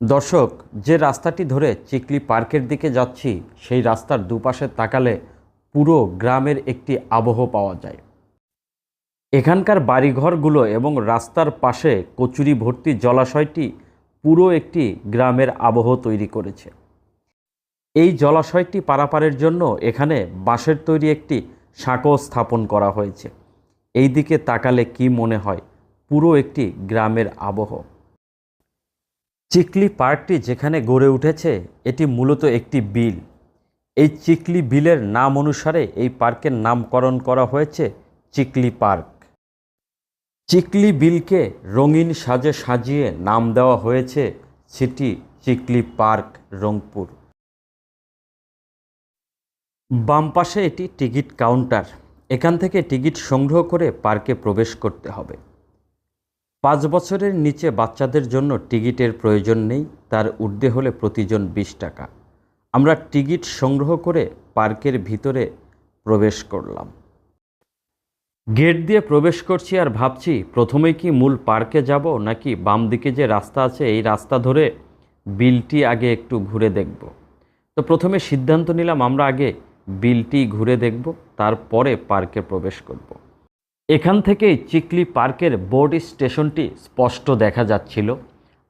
দর্শক, যে রাস্তাটি ধরে চিকলি পার্কের দিকে যাচ্ছি, সেই রাস্তার দুপাশে তাকালে পুরো গ্রামের একটি আবহ পাওয়া যায়। এখানকার বাড়িঘরগুলো এবং রাস্তার পাশে কচুরি ভর্তি জলাশয়টি পুরো একটি গ্রামের আবহ তৈরি করেছে। এই জলাশয়টি পারাপারের জন্য এখানে বাঁশের তৈরি একটি সাঁকো স্থাপন করা হয়েছে। এই দিকে তাকালে কি মনে হয়, পুরো একটি গ্রামের আবহ। চিকলি পার্কটি যেখানে গড়ে উঠেছে, এটি মূলত একটি বিল। এই চিকলি বিলের নাম অনুসারে এই পার্কের নামকরণ করা হয়েছে চিকলি পার্ক। চিকলি বিলকে রঙিন সাজে সাজিয়ে নাম দেওয়া হয়েছে সিটি চিকলি পার্ক, রংপুর। বাম পাশে এটি টিকিট কাউন্টার। এখান থেকে টিকিট সংগ্রহ করে পার্কে প্রবেশ করতে হবে। পাঁচ বছরের নিচে বাচ্চাদের জন্য টিকিটের প্রয়োজন নেই, তার ঊর্ধ্বে হলে প্রতিজন বিশ টাকা। আমরা টিকিট সংগ্রহ করে পার্কের ভিতরে প্রবেশ করলাম। গেট দিয়ে প্রবেশ করছি আর ভাবছি, প্রথমে কি মূল পার্কে যাব, নাকি বাম দিকে যে রাস্তা আছে, এই রাস্তা ধরে বিলটি আগে একটু ঘুরে দেখব? তো প্রথমে সিদ্ধান্ত নিলাম, আমরা আগে বিলটি ঘুরে দেখব, তারপরে পার্কে প্রবেশ করব। এখান থেকেই চিকলি পার্কের বোর্ড স্টেশনটি স্পষ্ট দেখা যাচ্ছিল।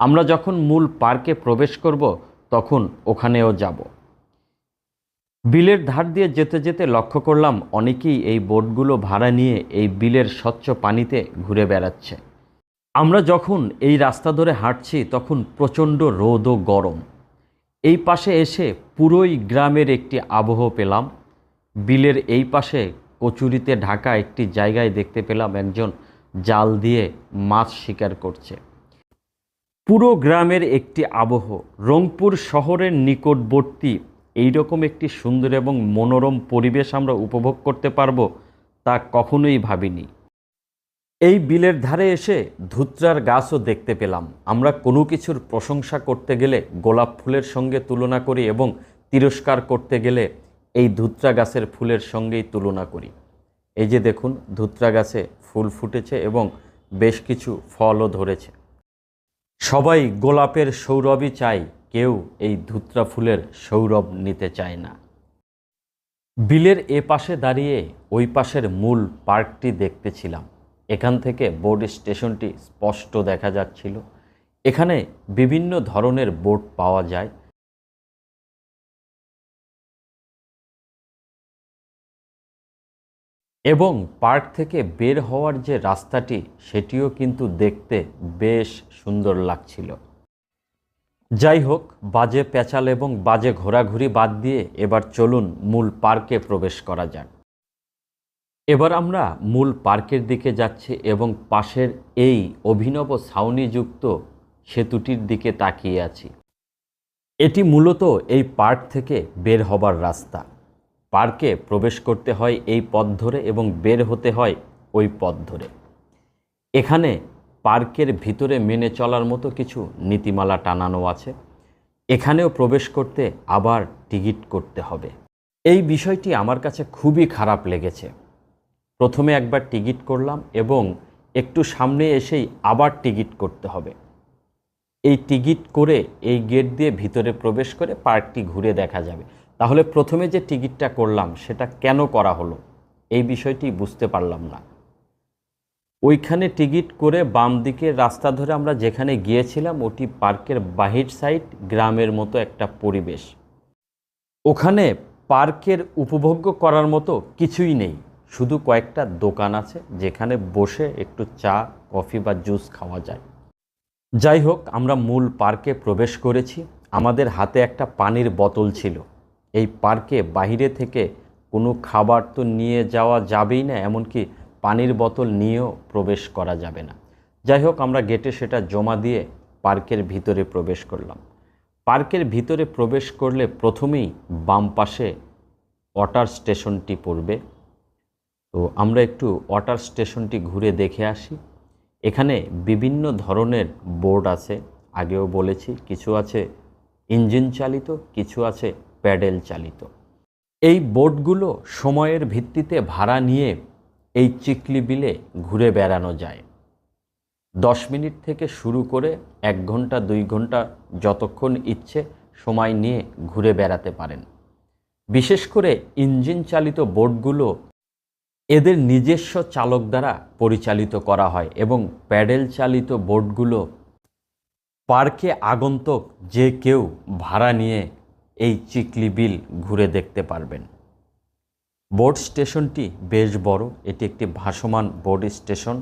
আমরা যখন মূল পার্কে প্রবেশ করব, তখন ওখানেও যাব। বিলের ধার দিয়ে যেতে যেতে লক্ষ্য করলাম অনেকেই এই বোটগুলো ভাড়া নিয়ে এই বিলের স্বচ্ছ পানিতে ঘুরে বেড়াচ্ছে। আমরা যখন এই রাস্তা ধরে হাঁটছি, তখন প্রচণ্ড রোদ ও গরম। এই পাশে এসে পুরোই গ্রামের একটি আবহ পেলাম। বিলের এই পাশে কচুরিতে ঢাকা একটি জায়গায় দেখতে পেলাম একজন জাল দিয়ে মাছ শিকার করছে। পুরো গ্রামের একটি আবহ, রংপুর শহরের নিকটবর্তী, এইরকম একটি সুন্দর এবং মনোরম পরিবেশ আমরা উপভোগ করতে পারব তা কখনোই ভাবিনি। এই বিলের ধারে এসে ধুত্রার গাছও দেখতে পেলাম। আমরা কোনো কিছুর প্রশংসা করতে গেলে গোলাপ ফুলের সঙ্গে তুলনা করি এবং তিরস্কার করতে গেলে এই ধুত্রা গাছের ফুলের সঙ্গেই তুলনা করি। এই যে দেখুন ধুত্রা গাছে ফুল ফুটেছে এবং বেশ কিছু ফলও ধরেছে। সবাই গোলাপের সৌরভই চাই কেউ এই ধুত্রা ফুলের সৌরভ নিতে চায় না। বিলের এ পাশে দাঁড়িয়ে ওই পাশের মূল পার্কটি দেখতেছিলাম। এখান থেকে বোর্ড স্টেশনটি স্পষ্ট দেখা যাচ্ছিল। এখানে বিভিন্ন ধরনের বোট পাওয়া যায় এবং পার্ক থেকে বের হওয়ার যে রাস্তাটি, সেটিও কিন্তু দেখতে বেশ সুন্দর লাগছিল। যাই হোক, বাজে পেঁচাল এবং বাজে ঘোরাঘুরি বাদ দিয়ে এবার চলুন মূল পার্কে প্রবেশ করা যাক। এবার আমরা মূল পার্কের দিকে যাচ্ছি এবং পাশের এই অভিনব ছাউনিযুক্ত সেতুটির দিকে তাকিয়ে আছি। এটি মূলত এই পার্ক থেকে বের হবার রাস্তা। পার্কে প্রবেশ করতে হয় এই পথ ধরে এবং বের হতে হয় ওই পথ ধরে। এখানে পার্কের ভিতরে মেনে চলার মতো কিছু নীতিমালা টানানো আছে। এখানেও প্রবেশ করতে আবার টিকিট করতে হবে। এই বিষয়টি আমার কাছে খুবই খারাপ লেগেছে। প্রথমে একবার টিকিট করলাম এবং একটু সামনে এসেই আবার টিকিট করতে হবে। এই টিকিট করে এই গেট দিয়ে ভিতরে প্রবেশ করে পার্কটি ঘুরে দেখা যাবে। তাহলে প্রথমে যে টিকিটটা করলাম, সেটা কেন করা হলো? এই বিষয়টি বুঝতে পারলাম না। ওইখানে টিকিট করে বাম দিকে রাস্তা ধরে আমরা যেখানে গিয়েছিলাম, ওটি পার্কের বাহির সাইড, গ্রামের মতো একটা পরিবেশ। ওখানে পার্কের উপভোগ্য করার মতো কিছুই নেই। শুধু কয়েকটা দোকান আছে, যেখানে বসে একটু চা, কফি বা জুস খাওয়া যায়। যাই হোক, আমরা মূল পার্কে প্রবেশ করেছি। আমাদের হাতে একটা পানির বোতল ছিল। এই পার্কে বাইরে থেকে কোনো খাবার তো নিয়ে যাওয়া যাবেই না, এমনকি পানির বোতল নিয়েও প্রবেশ করা যাবে না। যাই হোক, আমরা গেটে সেটা জমা দিয়ে পার্কের ভিতরে প্রবেশ করলাম। পার্কের ভিতরে প্রবেশ করলে প্রথমেই বাম পাশে ওয়াটার স্টেশনটি পড়বে। তো আমরা একটু ওয়াটার স্টেশনটি ঘুরে দেখে আসি। এখানে বিভিন্ন ধরনের বোর্ড আছে, আগেও বলেছি, কিছু আছে ইঞ্জিন চালিত, কিছু আছে প্যাডেল চালিত। এই বোটগুলো সময়ের ভিত্তিতে ভাড়া নিয়ে এই চিকলি বিলে ঘুরে বেড়ানো যায়। দশ মিনিট থেকে শুরু করে এক ঘণ্টা, দুই ঘণ্টা যতক্ষণ ইচ্ছে সময় নিয়ে ঘুরে বেড়াতে পারেন। বিশেষ করে ইঞ্জিন চালিত বোটগুলো এদের নিজস্ব চালক দ্বারা পরিচালিত করা হয় এবং প্যাডেল চালিত বোটগুলো পার্কে আগন্তুক যে কেউ ভাড়া নিয়ে এই চিকলি বিল ঘুরে দেখতে পারবেন। বোর্ড স্টেশনটি বেশ বড়, এটি একটি ভাসমান বোর্ড স্টেশন।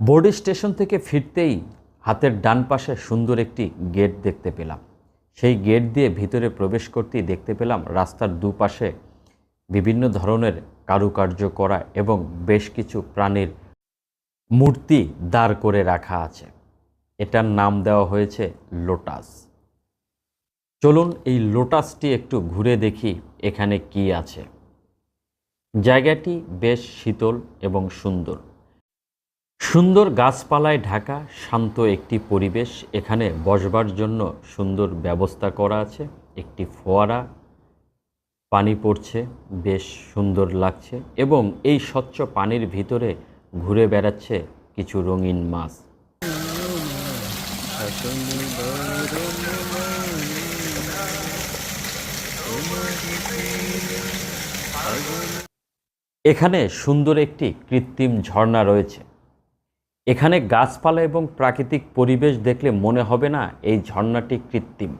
বোর্ড স্টেশন থেকে ফিরতেই হাতের ডান পাশে সুন্দর একটি গেট দেখতে পেলাম। সেই গেট দিয়ে ভিতরে প্রবেশ করতেই দেখতে পেলাম রাস্তার দুপাশে বিভিন্ন ধরনের কারুকার্য করা এবং বেশ কিছু প্রাণীর মূর্তি দাঁড় করে রাখা আছে। এটার নাম দেওয়া হয়েছে লোটাস। চলুন এই লোটাসটি একটু ঘুরে দেখি এখানে কি আছে। জায়গাটি বেশ শীতল এবং সুন্দর। সুন্দর গাছপালায় ঢাকা, শান্ত একটি পরিবেশ। এখানে বসবার জন্য সুন্দর ব্যবস্থা করা আছে। একটি ফোয়ারা, পানি পড়ছে, বেশ সুন্দর লাগছে এবং এই স্বচ্ছ পানির ভিতরে ঘুরে বেড়াচ্ছে কিছু রঙিন মাছ। এখানে সুন্দর একটি কৃত্রিম ঝর্ণা রয়েছে। এখানে গাছপালা এবং প্রাকৃতিক পরিবেশ দেখলে মনে হবে না এই ঝর্ণাটি কৃত্রিম।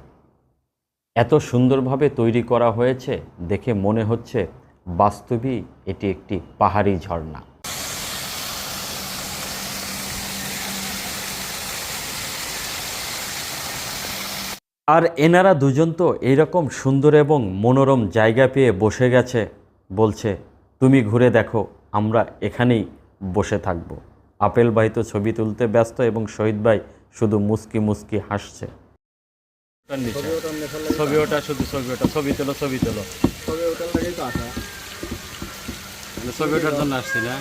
এত সুন্দরভাবে তৈরি করা হয়েছে দেখে মনে হচ্ছে বাস্তবই এটি একটি পাহাড়ি ঝর্ণা। আর এনারা দুজন তো এইরকম সুন্দর এবং মনোরম জায়গা পেয়ে বসে গেছে। বলছে তুমি ঘুরে দেখো আমরা এখানেই বসে থাকব। আপেল ভাই তো ছবি তুলতে ব্যস্ত এবং শহীদ ভাই শুধু মুস্কি মুস্কি হাসছে। ছবি ওটা শুধু ছবি ওটা ছবি তোলো ছবি তোলো। ছবি ওঠার জন্য আসছি না।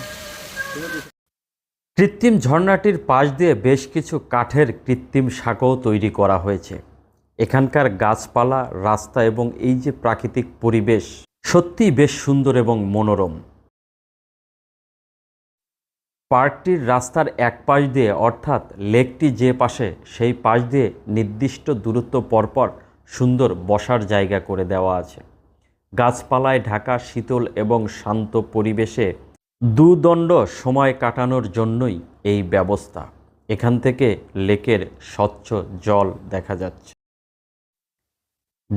কৃত্রিম ঝর্ণাটির পাশ দিয়ে বেশ কিছু কাঠের কৃত্রিম সাঁকো তৈরি করা হয়েছে। এখানকার গাছপালা রাস্তা এবং এই যে প্রাকৃতিক পরিবেশ সত্যিই বেশ সুন্দর এবং মনোরম। পার্কটির রাস্তার এক পাশ দিয়ে, অর্থাৎ লেকটি যে পাশে, সেই পাশ দিয়ে নির্দিষ্ট দূরত্ব পরপর সুন্দর বসার জায়গা করে দেওয়া আছে। গাছপালায় ঢাকা শীতল এবং শান্ত পরিবেশে দুদণ্ড সময় কাটানোর জন্যই এই ব্যবস্থা। এখান থেকে লেকের স্বচ্ছ জল দেখা যাচ্ছে।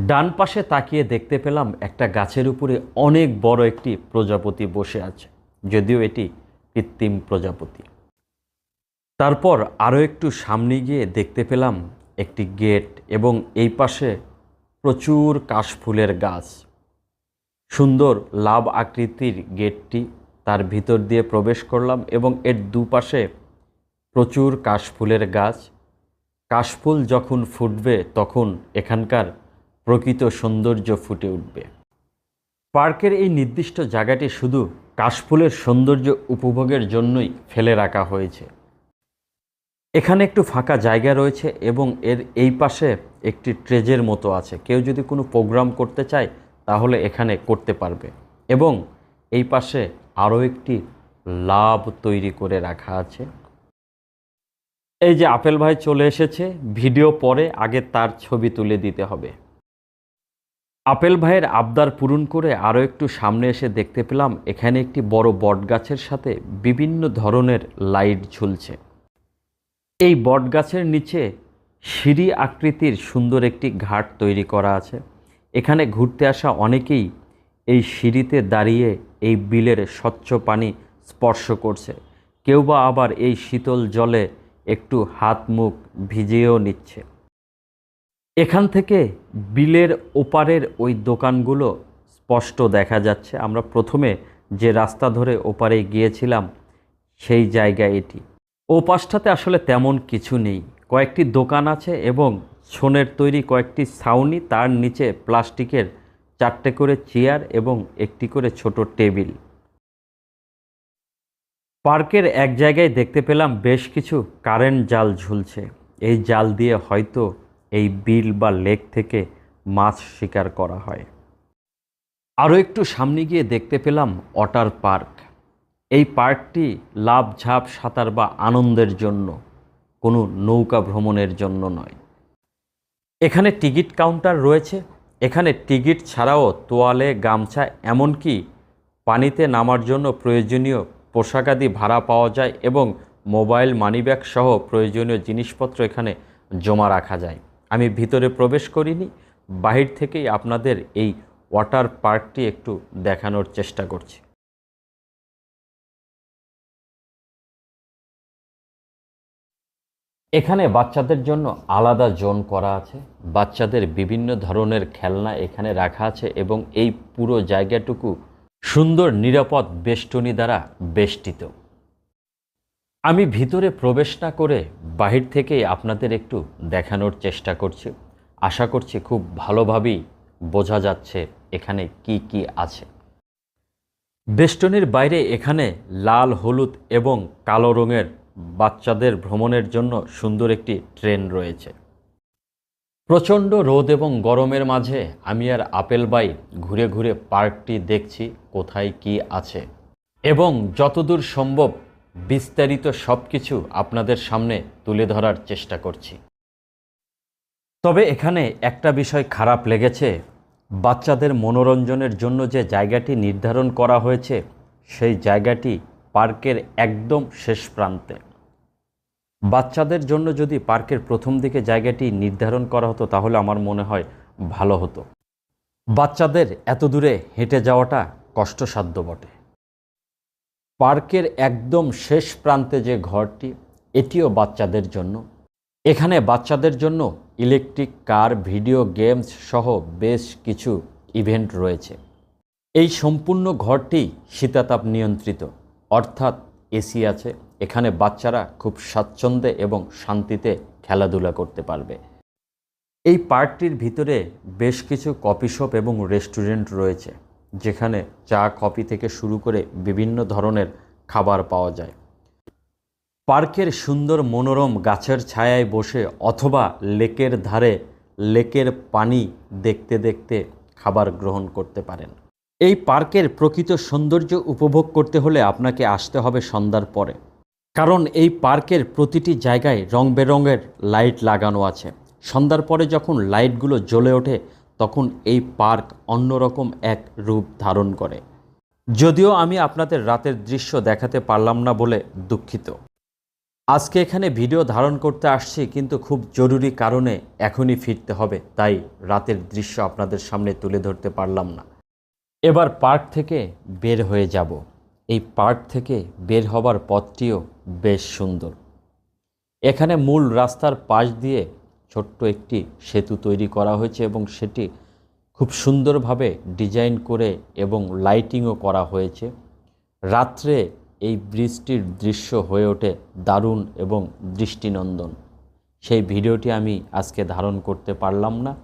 ডান পাশে তাকিয়ে দেখতে পেলাম একটা গাছের উপরে অনেক বড় একটি প্রজাপতি বসে আছে, যদিও এটি কৃত্রিম প্রজাপতি। তারপর আরও একটু সামনে গিয়ে দেখতে পেলাম একটি গেট এবং এই পাশে প্রচুর কাশফুলের গাছ। সুন্দর লাভ আকৃতির গেটটি তার ভিতর দিয়ে প্রবেশ করলাম এবং এর দুপাশে প্রচুর কাশফুলের গাছ। কাশফুল যখন ফুটবে তখন এখানকার প্রকৃত সৌন্দর্য ফুটে উঠবে। পার্কের এই নির্দিষ্ট জায়গাটি শুধু কাশফুলের সৌন্দর্য উপভোগের জন্যই ফেলে রাখা হয়েছে। এখানে একটু ফাঁকা জায়গা রয়েছে এবং এর এই পাশে একটি ট্রেজের মতো আছে। কেউ যদি কোনো প্রোগ্রাম করতে চায়, তাহলে এখানে করতে পারবে। এবং এই পাশে আরও একটি লাভ তৈরি করে রাখা আছে। এই যে আপেল ভাই চলে এসেছে, ভিডিও পরে আগে তার ছবি তুলে দিতে হবে। আপেল ভাইয়ের আবদার পূরণ করে আরও একটু সামনে এসে দেখতে পেলাম, এখানে একটি বড় বটগাছের সাথে বিভিন্ন ধরনের লাইট ঝুলছে। এই বটগাছের নিচে সিঁড়ি আকৃতির সুন্দর একটি ঘাট তৈরি করা আছে। এখানে ঘুরতে আসা অনেকেই এই সিঁড়িতে দাঁড়িয়ে এই বিলের স্বচ্ছ পানি স্পর্শ করছে। কেউ বা আবার এই শীতল জলে একটু হাত মুখ ভিজিয়েও নিচ্ছে। এখান থেকে বিলের ওপারের ওই দোকানগুলো স্পষ্ট দেখা যাচ্ছে। আমরা প্রথমে যে রাস্তা ধরে ওপারে গিয়েছিলাম, সেই জায়গা এটি। ও পাশটাতে আসলে তেমন কিছু নেই। কয়েকটি দোকান আছে এবং ছোনের তৈরি কয়েকটি ছাউনি, তার নিচে প্লাস্টিকের চারটে করে চেয়ার এবং একটি করে ছোট টেবিল। পার্কের এক জায়গায় দেখতে পেলাম বেশ কিছু কারেন্ট জাল ঝুলছে। এই জাল দিয়ে হয়তো এই বিল বা লেক থেকে মাছ শিকার করা হয়। আরও একটু সামনে গিয়ে দেখতে পেলাম ওয়াটার পার্ক। এই পার্কটি লাভ, ঝাঁপ, সাঁতার বা আনন্দের জন্য, কোনো নৌকা ভ্রমণের জন্য নয়। এখানে টিকিট কাউন্টার রয়েছে। এখানে টিকিট ছাড়াও তোয়ালে, গামছা, এমনকি পানিতে নামার জন্য প্রয়োজনীয় পোশাকাদি ভাড়া পাওয়া যায় এবং মোবাইল মানিব্যাগ সহ প্রয়োজনীয় জিনিসপত্র এখানে জমা রাখা যায়। আমি ভিতরে প্রবেশ করিনি, বাহির থেকেই আপনাদের এই ওয়াটার পার্কটি একটু দেখানোর চেষ্টা করছি। এখানে বাচ্চাদের জন্য আলাদা জোন করা আছে, বাচ্চাদের বিভিন্ন ধরনের খেলনা এখানে রাখা আছে এবং এই পুরো জায়গাটুকু সুন্দর নিরাপদ বেষ্টনী দ্বারা বেষ্টিত। আমি ভিতরে প্রবেশ না করে বাহির থেকেই আপনাদের একটু দেখানোর চেষ্টা করছি। আশা করছি খুব ভালোভাবেই বোঝা যাচ্ছে এখানে কি কি আছে। বেষ্টনীর বাইরে এখানে লাল, হলুদ এবং কালো রঙের বাচ্চাদের ভ্রমণের জন্য সুন্দর একটি ট্রেন রয়েছে। প্রচণ্ড রোদ এবং গরমের মাঝে আমি আর আপেল বাই ঘুরে ঘুরে পার্কটি দেখছি কোথায় কি আছে। এবং যতদূর সম্ভব বিস্তারিত সব কিছু আপনাদের সামনে তুলে ধরার চেষ্টা করছি। তবে এখানে একটা বিষয় খারাপ লেগেছে। বাচ্চাদের মনোরঞ্জনের জন্য যে জায়গাটি নির্ধারণ করা হয়েছে, সেই জায়গাটি পার্কের একদম শেষ প্রান্তে। বাচ্চাদের জন্য যদি পার্কের প্রথম দিকে জায়গাটি নির্ধারণ করা হতো, তাহলে আমার মনে হয় ভালো হতো। বাচ্চাদের এত দূরে হেঁটে যাওয়াটা কষ্টসাধ্য বটে। পার্কের একদম শেষ প্রান্তে যে ঘরটি, এটিও বাচ্চাদের জন্য। এখানে বাচ্চাদের জন্য ইলেকট্রিক কার, ভিডিও গেমস সহ বেশ কিছু ইভেন্ট রয়েছে। এই সম্পূর্ণ ঘরটি শীতাতাপ নিয়ন্ত্রিত, অর্থাৎ এসি আছে। এখানে বাচ্চারা খুব স্বাচ্ছন্দ্যে এবং শান্তিতে খেলাধুলা করতে পারবে। এই পার্কটির ভিতরে বেশ কিছু কফি শপ এবং রেস্টুরেন্ট রয়েছে। যেখানে চা, কফি থেকে শুরু করে বিভিন্ন ধরনের খাবার পাওয়া যায়। পার্কের সুন্দর মনোরম গাছের ছায়ায় বসে অথবা লেকের ধারে লেকের পানি দেখতে দেখতে খাবার গ্রহণ করতে পারেন। এই পার্কের প্রকৃত সৌন্দর্য উপভোগ করতে হলে আপনাকে আসতে হবে সন্ধ্যার পরে। কারণ এই পার্কের প্রতিটি জায়গায় রং বেরঙের লাইট লাগানো আছে। সন্ধ্যার পরে যখন লাইটগুলো জ্বলে ওঠে তখন এই পার্ক অন্যরকম এক রূপ ধারণ করে। যদিও আমি আপনাদের রাতের দৃশ্য দেখাতে পারলাম না বলে দুঃখিত। আজকে এখানে ভিডিও ধারণ করতে আসছি কিন্তু খুব জরুরি কারণে এখনই ফিরতে হবে, তাই রাতের দৃশ্য আপনাদের সামনে তুলে ধরতে পারলাম না। এবার পার্ক থেকে বের হয়ে যাব। এই পার্ক থেকে বের হবার পথটিও বেশ সুন্দর। এখানে মূল রাস্তার পাশ দিয়ে ছোট্ট একটি সেতু তৈরি করা হয়েছে এবং সেটি খুব সুন্দরভাবে ডিজাইন করে এবং লাইটিংও করা হয়েছে। রাত্রে এই ব্রিজটির দৃশ্য হয়ে ওঠে দারুণ এবং দৃষ্টিনন্দন। সেই ভিডিওটি আমি আজকে ধারণ করতে পারলাম না।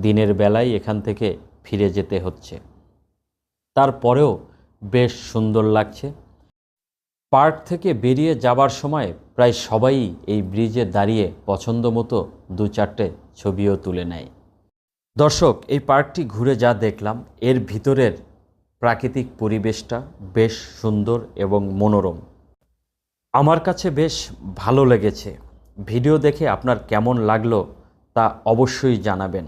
দিনের বেলায় এখান থেকে ফিরে যেতে হচ্ছে। তারপরেও বেশ সুন্দর লাগছে। পার্ক থেকে বেরিয়ে যাবার সময় প্রায় সবাই এই ব্রিজে দাঁড়িয়ে পছন্দ মতো দু চারটে ছবিও তুলে নেয়। দর্শক, এই পার্কটি ঘুরে যা দেখলাম, এর ভিতরের প্রাকৃতিক পরিবেশটা বেশ সুন্দর এবং মনোরম। আমার কাছে বেশ ভালো লেগেছে। ভিডিও দেখে আপনার কেমন লাগল তা অবশ্যই জানাবেন।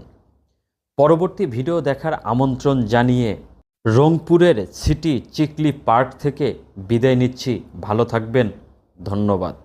পরবর্তী ভিডিও দেখার আমন্ত্রণ জানিয়ে রংপুরের সিটি চিকলি পার্ক থেকে বিদায় নিচ্ছি। ভালো থাকবেন। ধন্যবাদ।